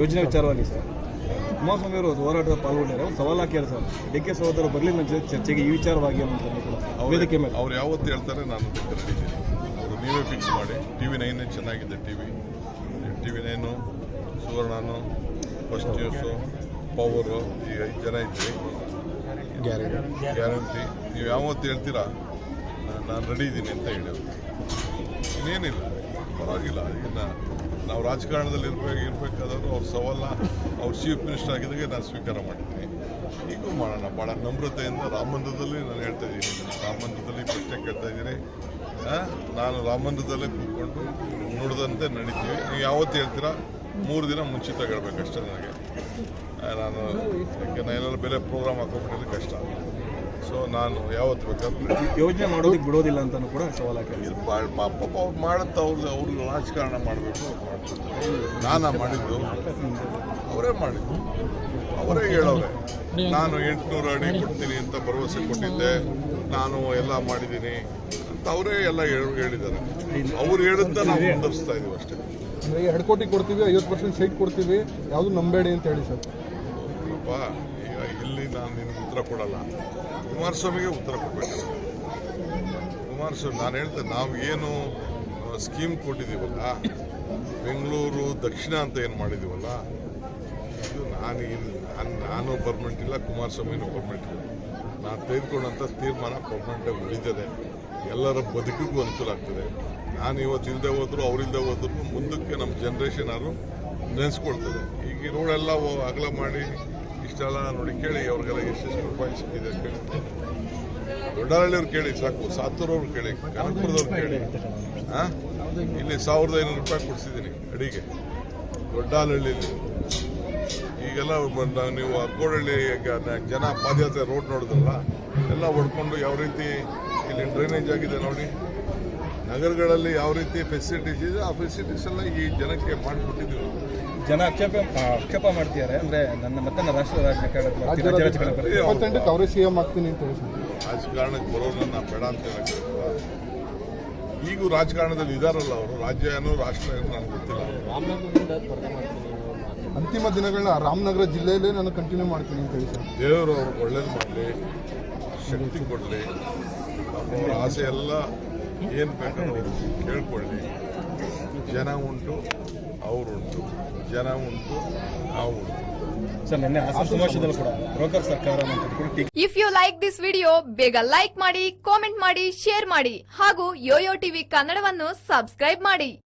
ಯೋಜನೆ ವಿಚಾರವಾಗಿ ಸರ್. ಕುಮಾರಸ್ವಾಮಿ ಅವರು ಹೋರಾಟದ ಪಾಲ್ಗೊಂಡಿದ್ದಾರೆ. ಒಂದು ಸವಾಲು ಹಾಕಿದ್ದಾರೆ ಸರ್. ಡಿ ಕೆ ಸಹೋದರ ಬರಲಿ ನನ್ನ ಜೊತೆ ಚರ್ಚೆಗೆ ಈ ವಿಚಾರವಾಗಿ ಅಂತ ವೇದಿಕೆ ಮೇಲೆ. ಅವ್ರು ಯಾವತ್ತು ಹೇಳ್ತಾರೆ ನಾನು ಅವರು ನೀವೇ ಫಿಕ್ಸ್ ಮಾಡಿ. ಟಿ ವಿ ನೈನೇ ಚೆನ್ನಾಗಿದೆ T V T V nine ಸುವರ್ಣನು first news power ಈ ಐದು ಜನ ಇದ್ದೀವಿ. ಗ್ಯಾರಂಟಿ ನೀವು ಯಾವತ್ತು ಹೇಳ್ತೀರಾ? ನಾನು ರೆಡಿ ಇದ್ದೀನಿ ಅಂತ ಹೇಳಿ ಇನ್ನೇನಿಲ್ಲ. ಪರವಾಗಿಲ್ಲ. ಇನ್ನು ನಾವು ರಾಜಕಾರಣದಲ್ಲಿ ಇರಬೇಕು ಇರಬೇಕಾದವರು ಅವ್ರ ಸವಾಲನ್ನ ಅವ್ರು ಚೀಫ್ ಮಿನಿಸ್ಟರ್ ಆಗಿದ್ದಾಗೆ ನಾನು ಸ್ವೀಕಾರ ಮಾಡಿದ್ದೀನಿ ಈಗೂ ಮಾಡೋಣ. ಭಾಳ ನಮ್ರತೆಯಿಂದ ರಾಮಮಂದಿರದಲ್ಲಿ ನಾನು ಹೇಳ್ತಾ ಇದ್ದೀನಿ. ರಾಮಂದದಲ್ಲಿ ಪ್ರಶ್ನೆ ಕೇಳ್ತಾ ಇದ್ದೀನಿ. ನಾನು ರಾಮಂದಿರದಲ್ಲೇ ಕೂತ್ಕೊಂಡು ನೋಡಿದಂತೆ ನಡೀತೀವಿ. ನೀವು ಯಾವತ್ತು ಹೇಳ್ತೀರಾ? ಮೂರು ದಿನ ಮುಂಚಿತ ಹೇಳ್ಬೇಕಷ್ಟೇ ನನಗೆ. ನಾನು ಯಾಕೆ ಬೇರೆ ಪ್ರೋಗ್ರಾಮ್ ಹಾಕೊಂಡ್ಬಿಟ್ಟಿದ್ರೆ ಕಷ್ಟ. ಸೊ ನಾನು ಯಾವತ್ತು ಬೇಕಾದ್ರೆ. ಯೋಜನೆ ಮಾಡೋದಕ್ಕೆ ಬಿಡೋದಿಲ್ಲ ಅಂತಲೂ ಕೂಡ ಸವಾಲು ಹಾಕಿದೆ ಪಾಪ ಪಾಪ ಅವ್ರು ಮಾಡುತ್ತಾ ಅವ್ರದ್ದು ಅವ್ರಿಗೆ ರಾಜಕಾರಣ ಮಾಡಬೇಕು ನಾನು ಮಾಡಿದ್ದು. ಅವರೇ ಮಾಡಿದ್ದು. ಅವರೇ ಹೇಳೋರೆ ನಾನು ಎಂಟುನೂರು ಅಡಿ ಕೊಡ್ತೀನಿ ಅಂತ ಭರವಸೆ ಕೊಟ್ಟಿದ್ದೆ. ನಾನು ಎಲ್ಲ ಮಾಡಿದ್ದೀನಿ ಅಂತ ಅವರೇ ಎಲ್ಲ ಹೇಳಿ- ಹೇಳಿದ್ದಾರೆ. ಅವ್ರು ಹೇಳಿದ್ದ ನಾವು ಮುಂದುವರಿಸ್ತಾ ಇದೀವಿ ಅಷ್ಟೇ. ಅಂದ್ರೆ ಎರಡು ಕೋಟಿ ಕೊಡ್ತೀವಿ ಐವತ್ತು ಪರ್ಸೆಂಟ್ ಸೈಟ್ ಕೊಡ್ತೀವಿ ಯಾವುದು ನಂಬೇಡಿ ಅಂತ ಹೇಳಿ ಸರ್. ಈಗ ಇಲ್ಲಿ ನಾನು ನಿನಗೆ ಉತ್ತರ ಕೊಡಲ್ಲ. ಕುಮಾರಸ್ವಾಮಿಗೆ ಉತ್ತರ ಕೊಡಬೇಕು. ಕುಮಾರಸ್ವಾಮಿ, ನಾನು ಹೇಳ್ತೇನೆ ನಾವು ಏನು ಸ್ಕೀಮ್ ಕೊಟ್ಟಿದ್ದೀವಲ್ಲ, ಬೆಂಗಳೂರು, ದಕ್ಷಿಣ ಅಂತ ಏನು ಮಾಡಿದ್ದೀವಲ್ಲ, ಇದು ನಾನು ನಾನು ನಾನು ಪರ್ಮನೆಂಟ್ ಇಲ್ಲ, ಕುಮಾರಸ್ವಾಮಿನೂ ಪರ್ಮನೆಂಟ್ ಇಲ್ಲ. ನಾನು ತೆಗೆದುಕೊಂಡಂಥ ತೀರ್ಮಾನ ಪರ್ಮನೆಂಟಾಗಿ ಉಳಿತದೆ ಎಲ್ಲರ ಬದುಕಿಗೂ ಅನುಕೂಲ ಆಗ್ತದೆ. ನಾನು ಇವತ್ತು ಇಲ್ಲದೆ ಹೋದರೂ ಅವರಿಲ್ಲದೆ ಹೋದ್ರು, ಮುಂದಕ್ಕೆ ನಮ್ಮ ಜನ್ರೇಷನ್ ಅವರು ನೆನೆಸ್ಕೊಳ್ತದೆ. ಈಗ ರೋಡೆಲ್ಲ ಅಗಲ ಮಾಡಿ ಇಷ್ಟೆಲ್ಲ ನೋಡಿ ಕೇಳಿ ಅವ್ರಿಗೆಲ್ಲ ಎಷ್ಟೆಷ್ಟು ರೂಪಾಯಿ ಸಿಕ್ಕಿದೆ ಕೇಳಿ. ದೊಡ್ಡಹಳ್ಳಿಯವ್ರು ಕೇಳಿ ಸಾಕು ಸಾತೂರವ್ರು ಕೇಳಿ ಕನಕಪುರದವ್ರು ಕೇಳಿ. ಹಾಂ? ಇಲ್ಲಿ ಸಾವಿರದ ಐನೂರು ರೂಪಾಯಿ ಕೊಡಿಸಿದ್ದೀನಿ ಅಡಿಗೆ ದೊಡ್ಡಹಳ್ಳಿಯಲ್ಲಿ. ಈಗೆಲ್ಲ ನೀವು ನ- ಜನ ಪಾದಯಾತ್ರೆ ರೋಡ್ ನೋಡಿದ್ರಲ್ಲ ಎಲ್ಲ ಹೊಡ್ಕೊಂಡು ಯಾವ ರೀತಿ ಇಲ್ಲಿ ಡ್ರೈನೇಜ್ ಆಗಿದೆ ನೋಡಿ. ನಗರಗಳಲ್ಲಿ ಯಾವ ರೀತಿ ಫೆಸಿಲಿಟೀಸ್ ಇದೆ ಆ ಫೆಸಿಲಿಟೀಸ್ ಎಲ್ಲ ಈ ಜನಕ್ಕೆ ಮಾಡಿಕೊಟ್ಟಿದ್ದೀವಿ. ಜನ ಆಕ್ಷೇಪ ಆಕ್ಷೇಪ ಮಾಡ್ತಿದ್ದಾರೆ. ಅಂದ್ರೆ ನನ್ನ ಮತ್ತೆ ನನ್ನ ರಾಷ್ಟ್ರ ರಾಜಕಾರಣ. ಇಪ್ಪತ್ತೆಂಟಕ್ಕೆ ಅವರೇ ಸಿ ಎಂ ಆಗ್ತೀನಿ ಅಂತ ರಾಜಕಾರಣಕ್ಕೆ ಬರೋರನ್ನ ಬೇಡ ಅಂತ ಹೇಳಕ್ಕೆ ಈಗೂ ರಾಜಕಾರಣದಲ್ಲಿ ಇದಾರಲ್ಲ ಅವರು. ರಾಜ್ಯ ಏನೋ ರಾಷ್ಟ್ರ ಏನೋ ನನಗೆ ಗೊತ್ತಿಲ್ಲ. ಅಂತಿಮ ದಿನಗಳನ್ನ ರಾಮನಗರ ಜಿಲ್ಲೆಯಲ್ಲೇ ನಾನು ಕಂಟಿನ್ಯೂ ಮಾಡ್ತೀನಿ ಅಂತ ಹೇಳಿ ಸರ್. ದೇವರು ಅವ್ರಿಗೆ ಒಳ್ಳೇದು ಮಾಡಲಿ ಶಕ್ತಿ ಕೊಡಲಿ ಅವರ ಆಸೆ ಎಲ್ಲ ಏನು ಬೇಕಾದ್ರೂ ಅವ್ರು ಕೇಳ್ಕೊಳ್ಳಿ. ಜನ ಉಂಟು ಅವರುಂಟು ಜನ ಉಂಟು ನಾವು ಉಂಟು. If you like this video ಬೇಗ ಲೈಕ್ ಮಾಡಿ ಕಾಮೆಂಟ್ ಮಾಡಿ ಶೇರ್ ಮಾಡಿ ಹಾಗೂ ಯೋಯೋ ಟಿವಿ ಕನ್ನಡವನ್ನು ಸಬ್ಸ್ಕ್ರೈಬ್ ಮಾಡಿ.